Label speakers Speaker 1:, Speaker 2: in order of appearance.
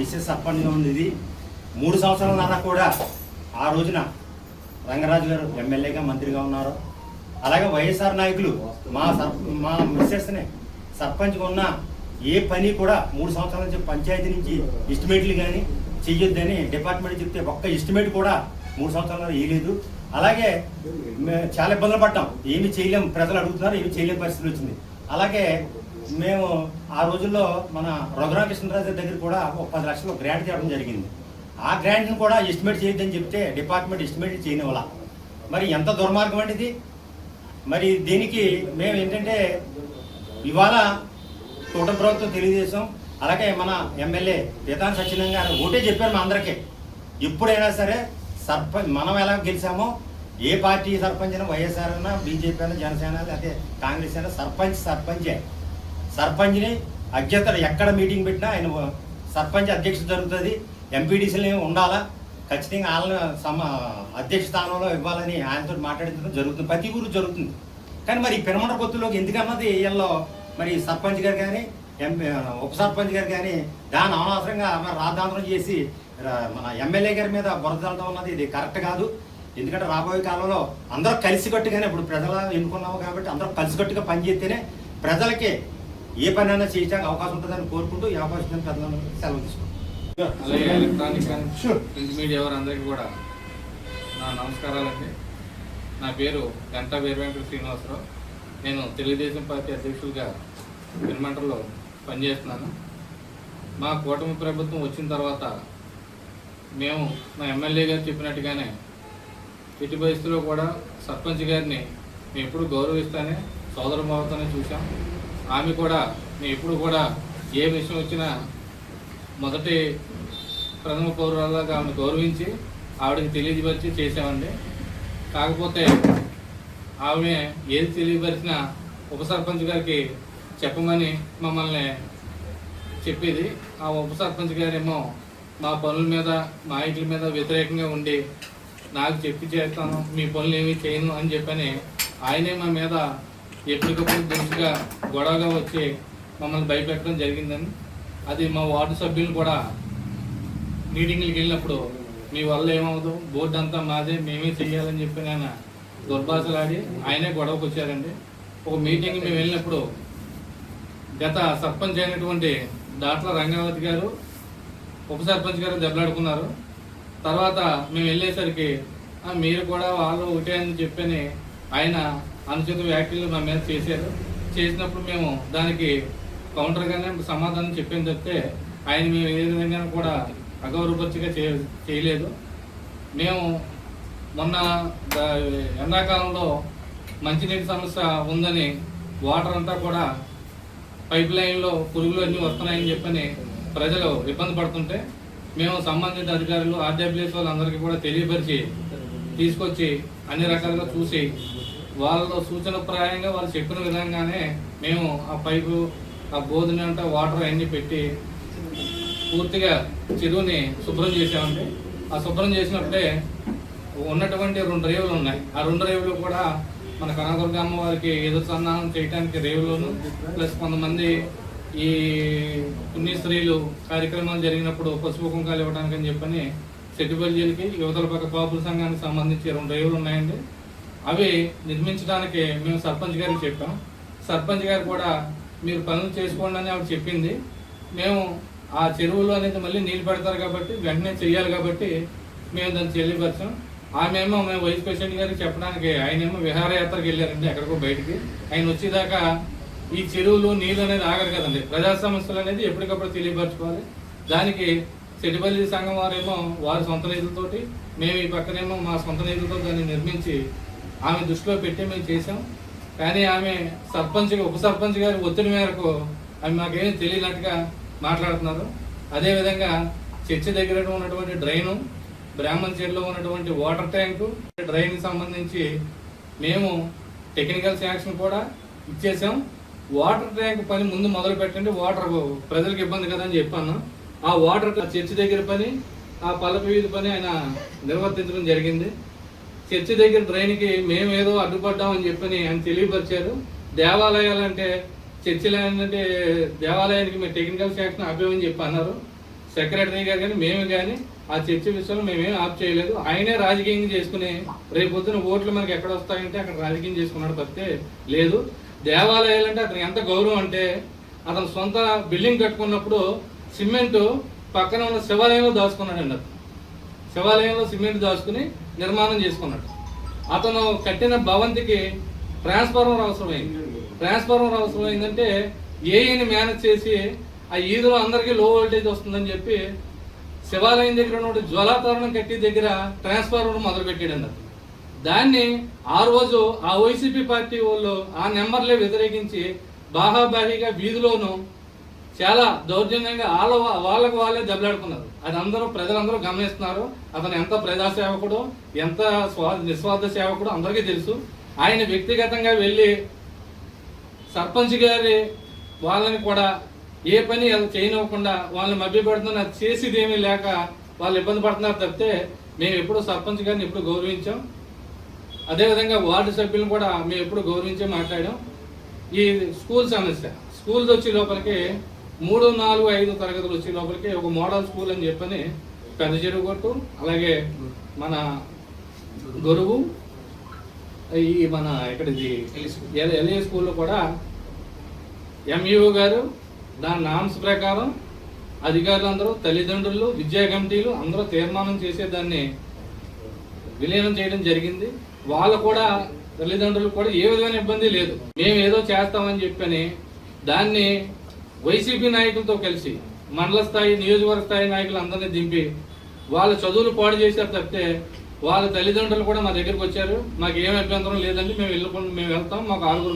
Speaker 1: Missus సర్పంచ్గా ఉంది ఇది మూడు సంవత్సరాల నాన్న కూడా ఆ రోజున రంగరాజు గారు ఎమ్మెల్యేగా మంత్రిగా ఉన్నారు. అలాగే వైఎస్ఆర్ నాయకులు మా సర్ మా మిస్సెస్ని సర్పంచ్గా ఉన్న ఏ పని కూడా మూడు సంవత్సరాల నుంచి పంచాయతీ నుంచి ఎస్టిమేట్లు కానీ చెయ్యొద్దని డిపార్ట్మెంట్ చెప్తే ఒక్క ఎస్టిమేట్ కూడా మూడు సంవత్సరాలు వేయలేదు అలాగే చాలా ఇబ్బందులు పడ్డాం. ఏమి చేయలేం ప్రజలు అడుగుతున్నారు ఏమి చేయలేని పరిస్థితి వచ్చింది. అలాగే మేము ఆ రోజుల్లో మన రఘురామకృష్ణరాజు దగ్గర కూడా ఒక పది లక్షలు గ్రాంట్ చేయడం జరిగింది. ఆ గ్రాంట్ని కూడా ఎస్టిమేట్ చేయొద్దని చెప్తే డిపార్ట్మెంట్ ఎస్టిమేట్ చేయనివ్వాల. మరి ఎంత దుర్మార్గం అండి మరి దీనికి మేము ఏంటంటే ఇవాళ తోట ప్రభుత్వం తెలియజేశాం అలాగే మన ఎమ్మెల్యే పీతాన్ సత్యనారాయణ గారు ఒకటే చెప్పారు మా అందరికీ. ఎప్పుడైనా సరే సర్పంచ్ మనం ఎలా గెలిచామో ఏ పార్టీ సర్పంచ్ అయినా వైఎస్ఆర్ అయినా బీజేపీ అయినా జనసేన లేకపోతే కాంగ్రెస్ అయినా సర్పంచ్ సర్పంచే. సర్పంచ్ని అధ్యక్షుడు ఎక్కడ మీటింగ్ పెట్టినా ఆయన సర్పంచ్ అధ్యక్షత జరుగుతుంది. ఎంపీడీసీలు ఉండాలా? ఖచ్చితంగా వాళ్ళని సమ అధ్యక్ష స్థానంలో ఇవ్వాలని ఆయనతో మాట్లాడించడం జరుగుతుంది. ప్రతి ఊరు జరుగుతుంది. కానీ మరి ఈ కొత్తలోకి ఎందుకన్నది వీళ్ళలో మరి సర్పంచ్ గారు కానీ ఎంపీ ఉప సర్పంచ్ గారు కానీ దాని అనవసరంగా మరి రాద్ధాంతరం చేసి రా- మన ఎమ్మెల్యే గారి మీద బురద చల్లడం అన్నది ఇది కరెక్ట్ కాదు. ఎందుకంటే రాబోయే కాలంలో అందరూ కలిసికట్టుగానే ఇప్పుడు ప్రజలు ఎన్నుకున్నాము కాబట్టి అందరూ కలిసికట్టుగా పనిచేస్తేనే ప్రజలకి ఏ పనైనా చేయడానికి అవకాశం ఉంటుందని కోరుకుంటూ ఈ అవకాశం పెద్దలను సెలవు తీసుకుంటాం
Speaker 2: అలాగే ఎలక్ట్రానిక్ అండ్ ప్రింట్ మీడియా వారందరికీ కూడా నా నమస్కారాలండి. నా పేరు గంటా వీరవెంకట శ్రీనివాసరావు. నేను తెలుగుదేశం పార్టీ అధ్యక్షుడిగా విన్మంటలో పనిచేస్తున్నాను. మా కూటమి ప్రభుత్వం వచ్చిన తర్వాత మేము మా ఎమ్మెల్యే గారు చెప్పినట్టుగానే ఎట్టి పరిస్థితుల్లో కూడా సర్పంచ్ గారిని మేము ఎప్పుడు గౌరవిస్తానే సోదర భావంతోనే చూసాం ఆమె కూడా మేము ఎప్పుడు కూడా ఏ విషయం వచ్చినా మొదటి ప్రథమ పౌరులాగా ఆమెను గౌరవించి ఆవిడకి తెలియజపరిచి చేసామండి కాకపోతే ఆమె ఏది తెలియపరిచినా ఉప సర్పంచ్ గారికి చెప్పమని మమ్మల్ని చెప్పేది. ఆ ఉప సర్పంచ్ గారేమో మా పనుల మీద మా ఇంటి మీద వ్యతిరేకంగా ఉండి నాకు చెప్పి చేస్తాను మీ పనులు ఏమీ చేయను అని చెప్పని ఆయనే మా మీద ఎప్పటికప్పుడు దురుసుగా గొడవగా వచ్చి మమ్మల్ని భయపెట్టడం జరిగిందని. అది మా వార్డు సభ్యులు కూడా మీటింగ్లకు వెళ్ళినప్పుడు మీ వల్ల ఏమవుదు బోర్డు అంతా మాదే మేమే చెయ్యాలని చెప్పి ఆయన దుర్భాషలాడి ఆయనే గొడవకు వచ్చారండి. ఒక మీటింగ్ మేము వెళ్ళినప్పుడు గత సర్పంచ్ అయినటువంటి దాట్ల రంగనాథ్ గారు ఉప సర్పంచ్ గారు దెబ్బలాడుకున్నారు. తర్వాత మేము వెళ్ళేసరికి మీరు కూడా వాళ్ళు ఒకటే అని చెప్పని ఆయన అనుచిత వ్యాఖ్యలు మా మీద చేశారు. చేసినప్పుడు మేము దానికి కౌంటర్గానే సమాధానం చెప్పింది తప్పితే ఆయన మేము ఏ విధంగా కూడా అగౌరవపరిచిగా చే చేయలేదు. మేము మొన్న ఎండాకాలంలో మంచినీటి సమస్య ఉందని వాటర్ అంతా కూడా పైప్ లైన్లో పురుగులు అన్నీ వస్తున్నాయని చెప్పని ప్రజలు ఇబ్బంది పడుతుంటే మేము సంబంధిత అధికారులు ఆర్డబ్ల్యూఎస్ వాళ్ళందరికీ కూడా తెలియపరిచి తీసుకొచ్చి అన్ని రకాలుగా చూసి వాళ్ళ సూచన ప్రాయంగా వాళ్ళు చెప్పిన విధంగానే మేము ఆ పైపు ఆ బోధన అంట వాటర్ అన్నీ పెట్టి పూర్తిగా చెరువుని శుభ్రం చేసామండి ఆ శుభ్రం చేసినప్పుడే ఉన్నటువంటి రెండు రేవులు ఉన్నాయి. ఆ రెండు రేవులు కూడా మన కనకదుర్గ అమ్మవారికి ఏదో సన్నాహం చేయడానికి రేవులోను ప్లస్ కొంతమంది ఈ పుణ్య స్త్రీలు కార్యక్రమాలు జరిగినప్పుడు పసుపు కుంకాలు ఇవ్వడానికి అని చెప్పని సెట్టిపల్లికి యువతల పక్క కాపుల సంఘానికి సంబంధించి రెండు రేవులు ఉన్నాయండి. అవి నిర్మించడానికి మేము సర్పంచ్ గారికి చెప్పాం. సర్పంచ్ గారు కూడా మీరు పనులు చేసుకోండి అని ఆవిడ చెప్పింది. మేము ఆ చెరువులో అనేది మళ్ళీ నీళ్ళు పెడతారు కాబట్టి వెంటనే చెయ్యాలి కాబట్టి మేము దాన్ని చెల్లిపరచాం. ఆమెమో మేము వైస్ ప్రెసిడెంట్ గారికి చెప్పడానికి ఆయనేమో విహారయాత్రకు వెళ్ళారండి ఎక్కడికో బయటికి. ఆయన వచ్చేదాకా ఈ చెరువులు నీళ్ళు అనేది ఆగరు కదండి. ప్రజా సమస్యలు అనేది ఎప్పటికప్పుడు తెలియపరచుకోవాలి. దానికి చెడిపల్లి సంఘం వారేమో వారి సొంత నిధులతోటి మేము ఈ పక్కనేమో మా సొంత నిధులతో దాన్ని నిర్మించి ఆమె దృష్టిలో పెట్టి మేము చేసాం కానీ ఆమె సర్పంచ్ ఉప సర్పంచ్ గారి ఒత్తిడి మేరకు ఆమె మాకేమీ తెలియనట్టుగా మాట్లాడుతున్నారు. అదేవిధంగా చర్చి దగ్గర ఉన్నటువంటి డ్రైను బ్రాహ్మణ్ చెరువులో ఉన్నటువంటి వాటర్ ట్యాంకు డ్రైన్కి సంబంధించి మేము టెక్నికల్ శాంక్షన్ కూడా ఇచ్చేసాం వాటర్ ట్యాంక్ పని ముందు మొదలు పెట్టండి వాటర్ ప్రజలకు ఇబ్బంది కదా అని చెప్పాను. ఆ వాటర్ చర్చి దగ్గర పని ఆ పల్లపు వీధి పని ఆయన నిర్వర్తించడం జరిగింది. చర్చి దగ్గర డ్రైన్కి మేము ఏదో అడ్డుపడ్డామని చెప్పని ఆయన తెలియపరిచారు. దేవాలయాలంటే చర్చిలు ఏంటంటే దేవాలయానికి మేము టెక్నికల్ సెక్షన్ ఆపేమని చెప్పి అన్నారు. సెక్రటరీ గారు కానీ మేము కానీ ఆ చర్చి విషయంలో మేమేం ఆప్ చేయలేదు. ఆయనే రాజకీయం చేసుకుని రేపొద్దున ఓట్లు మనకి ఎక్కడ వస్తాయంటే అక్కడ రాజకీయం చేసుకున్నాడు తప్పితే లేదు. దేవాలయాలు అంటే అతనికి ఎంత గౌరవం అంటే అతను సొంత బిల్డింగ్ కట్టుకున్నప్పుడు సిమెంట్ పక్కన ఉన్న శివాలయంలో దాచుకున్నాడు అండి అతను. శివాలయంలో సిమెంట్ దాచుకుని నిర్మాణం చేసుకున్నాడు. అతను కట్టిన భవంతికి ట్రాన్స్ఫార్మర్ అవసరమైంది. ట్రాన్స్ఫార్మర్ అవసరమైందంటే ఏఈని మేనేజ్ చేసి ఆ ఈదులో అందరికీ లో వోల్టేజ్ వస్తుందని చెప్పి శివాలయం దగ్గర ఉన్న జ్వలాతరణం కట్టి దగ్గర ట్రాన్స్ఫార్మర్ మొదలుపెట్టాడు పెట్టాడు దాన్ని ఆ రోజు ఆ వైసీపీ పార్టీ వాళ్ళు ఆ నెంబర్లే వ్యతిరేకించి బాహాబాహిగా వీధిలోనూ చాలా దౌర్జన్యంగా వాళ్ళ వాళ్ళకు వాళ్ళే దెబ్బలాడుకున్నారు. అది అందరూ ప్రజలందరూ గమనిస్తున్నారు. అతను ఎంత ప్రజా సేవకుడు ఎంత స్వా నిస్వార్థ సేవకుడు అందరికీ తెలుసు. ఆయన వ్యక్తిగతంగా వెళ్ళి సర్పంచ్ గారి వాళ్ళని కూడా ఏ పని అది చేయనివ్వకుండా వాళ్ళని మభ్యపెడుతున్న చేసేది ఏమీ లేక వాళ్ళు ఇబ్బంది పడుతున్నారు తప్పితే మేము ఎప్పుడు సర్పంచ్ గారిని ఎప్పుడు గౌరవించాం. అదేవిధంగా వార్డు సభ్యులను కూడా మేము ఎప్పుడు గౌరవించే మాట్లాడాం. ఈ స్కూల్ సమస్య. స్కూల్స్ వచ్చే లోపలికి మూడు నాలుగు ఐదు తరగతులు వచ్చే లోపలికి ఒక మోడల్ స్కూల్ అని చెప్పని పెద్ద చెరువు కొట్టు అలాగే మన గొరువు ఈ మన ఇక్కడిది ఎల్ఏ స్కూల్లో కూడా ఎంఈఓ గారు దాని నామ్స్ ప్రకారం అధికారులందరూ తల్లిదండ్రులు విద్యా కమిటీలు అందరూ తీర్మానం చేసే దాన్ని విలీనం చేయడం జరిగింది. వాళ్ళు కూడా తల్లిదండ్రులు కూడా ఏ విధమైన ఇబ్బంది లేదు. మేము ఏదో చేస్తామని చెప్పని దాన్ని వైసీపీ నాయకులతో కలిసి మండల స్థాయి నియోజకవర్గ స్థాయి నాయకులందరినీ దింపి వాళ్ళ చదువులు పాడు చేశారు తప్పితే వాళ్ళ తల్లిదండ్రులు కూడా మా దగ్గరికి వచ్చారు. మాకు ఏం అభ్యంతరం లేదండి. మేము వెళ్ళకుండా మేము వెళ్తాం. మాకు ఆరుగురు